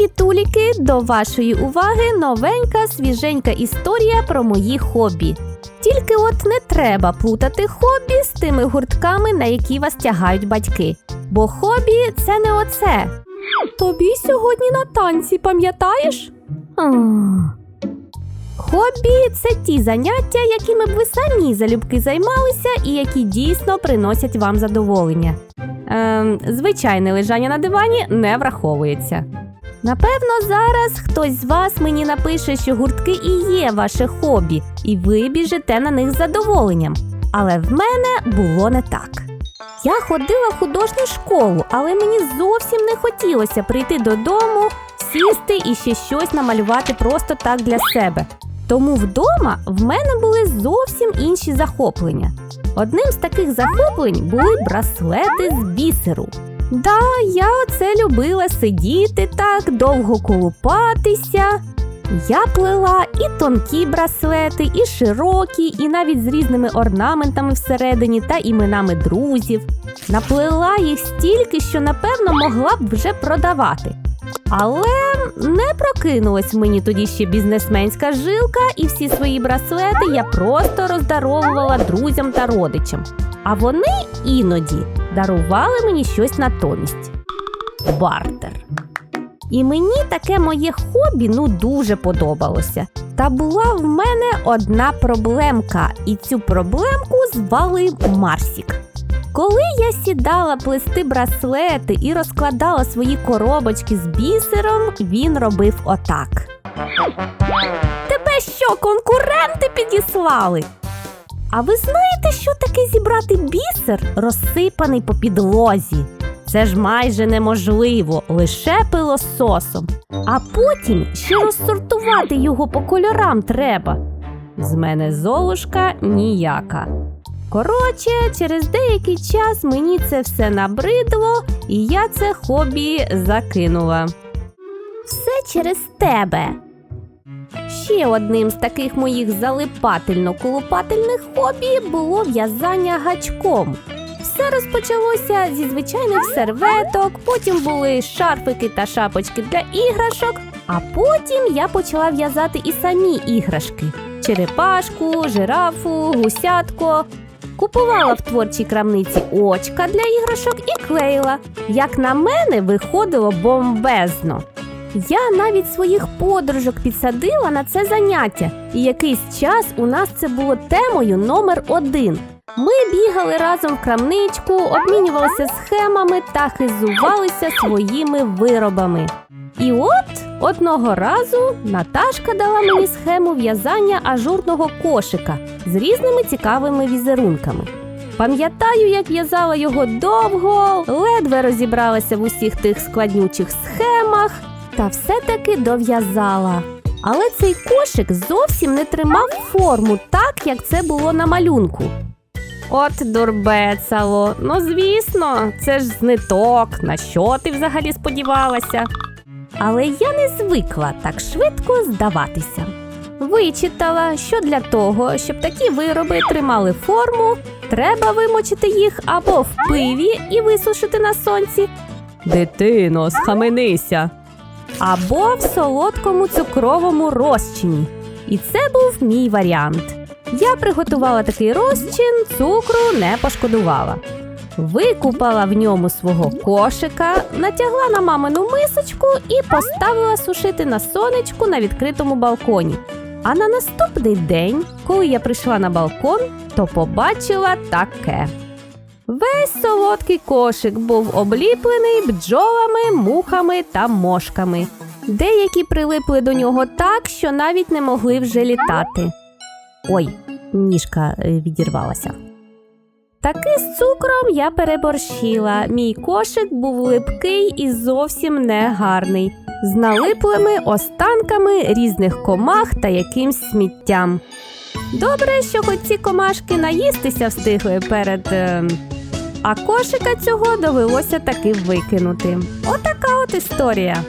Привітуліки! До вашої уваги новенька свіженька історія про мої хобі. Тільки от не треба плутати хобі з тими гуртками, на які вас тягають батьки. Бо хобі це не оце. Тобі сьогодні на танці, пам'ятаєш? Хобі це ті заняття, якими б ви самі залюбки займалися і які дійсно приносять вам задоволення. Ем, звичайне лежання на дивані не враховується. Напевно, зараз хтось з вас мені напише, що гуртки і є ваше хобі, і ви біжите на них з задоволенням. Але в мене було не так. Я ходила в художню школу, але мені зовсім не хотілося прийти додому, сісти і ще щось намалювати просто так для себе. Тому вдома в мене були зовсім інші захоплення. Одним з таких захоплень були браслети з бісеру. Да, я оце любила сидіти так, довго колупатися. Я плела і тонкі браслети, і широкі, і навіть з різними орнаментами всередині та іменами друзів. Наплела їх стільки, що напевно могла б вже продавати. Але не прокинулась мені тоді ще бізнесменська жилка, і всі свої браслети я просто роздаровувала друзям та родичам. А вони іноді дарували мені щось натомість. Бартер. І мені таке моє хобі ну дуже подобалося. Та була в мене одна проблемка, і цю проблемку звали Марсік. Коли я сідала плести браслети і розкладала свої коробочки з бісером, він робив отак. Тебе що, конкуренти підіслали? А ви знаєте, що таке зібрати бісер, розсипаний по підлозі? Це ж майже неможливо, лише пилососом. А потім ще розсортувати його по кольорам треба. З мене золушка ніяка. Коротше, через деякий час мені це все набридло, і я це хобі закинула. Все через тебе. Ще одним з таких моїх залипательно-колупательних хобі було в'язання гачком. Все розпочалося зі звичайних серветок, потім були шарфики та шапочки для іграшок, а потім я почала в'язати і самі іграшки: черепашку, жирафу, гусятко. Купувала в творчій крамниці очка для іграшок і клеїла. Як на мене, виходило бомбезно. Я навіть своїх подружок підсадила на це заняття, і якийсь час у нас це було темою номер один. Ми бігали разом в крамничку, обмінювалися схемами та хизувалися своїми виробами. І от одного разу Наташка дала мені схему в'язання ажурного кошика з різними цікавими візерунками. Пам'ятаю, як в'язала його довго, ледве розібралася в усіх тих складнючих схемах, та все-таки дов'язала. Але цей кошик зовсім не тримав форму так, як це було на малюнку. От дурбецало. Ну, звісно, це ж зниток. На що ти взагалі сподівалася? Але я не звикла так швидко здаватися. Вичитала, що для того, щоб такі вироби тримали форму, треба вимочити їх або в пиві і висушити на сонці. Дитино, схаменися. Або в солодкому цукровому розчині. І це був мій варіант. Я приготувала такий розчин, цукру не пошкодувала. Викупала в ньому свого кошика, натягла на мамину мисочку і поставила сушити на сонечку на відкритому балконі. А на наступний день, коли я прийшла на балкон, то побачила таке. Весь солодкий кошик був обліплений бджолами, мухами та мошками. Деякі прилипли до нього так, що навіть не могли вже літати. Ой, ніжка е, відірвалася. Таки з цукром я переборщила. Мій кошик був липкий і зовсім не гарний, з налиплими останками різних комах та якимсь сміттям. Добре, що хоч ці комашки наїстися встигли перед. е, А кошика цього довелося таки викинути. Отака от історія.